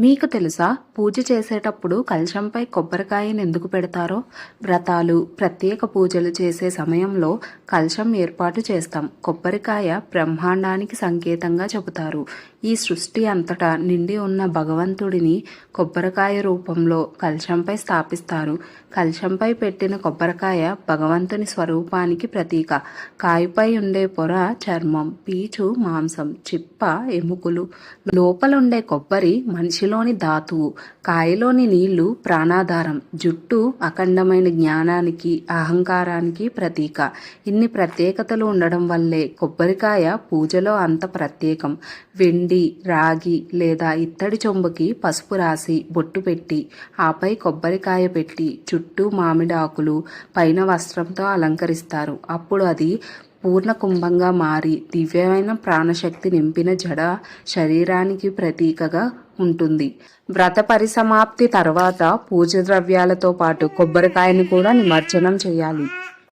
మీకు తెలుసా? పూజ చేసేటప్పుడు కలశంపై కొబ్బరికాయను ఎందుకు పెడతారో? వ్రతాలు ప్రత్యేక పూజలు చేసే సమయంలో కలశం ఏర్పాటు చేస్తాం. కొబ్బరికాయ బ్రహ్మాండానికి సంకేతంగా చెబుతారు. ఈ సృష్టి అంతటా నిండి ఉన్న భగవంతుడిని కొబ్బరికాయ రూపంలో కలశంపై స్థాపిస్తారు. కలశంపై పెట్టిన కొబ్బరికాయ భగవంతుని స్వరూపానికి ప్రతీక. కాయపై ఉండే పొర చర్మం పీచు మాంసం చిప్ప ఎముకలు. లోపలుండే కొబ్బరి మనిషిలోని ధాతువు కాయలోని నీళ్ళు ప్రాణాధారం జుట్టు అఖండమైన జ్ఞానానికి అహంకారానికి ప్రతీక. ఇన్ని ప్రత్యేకతలు ఉండడం వల్లే కొబ్బరికాయ పూజలో అంత ప్రత్యేకం. వెండి రాగి లేదా ఇత్తడి చెంబుకి పసుపు రాసి బొట్టు పెట్టి ఆపై కొబ్బరికాయ పెట్టి చుట్టూ మామిడాకులు పైన వస్త్రంతో అలంకరిస్తారు. అప్పుడు అది పూర్ణ కుంభంగా మారి దివ్యమైన ప్రాణశక్తి నింపిన జడ శరీరానికి ప్రతీకగా ఉంటుంది. వ్రత పరిసమాప్తి తర్వాత పూజ ద్రవ్యాలతో పాటు కొబ్బరికాయని కూడా నిమజ్జనం చేయాలి.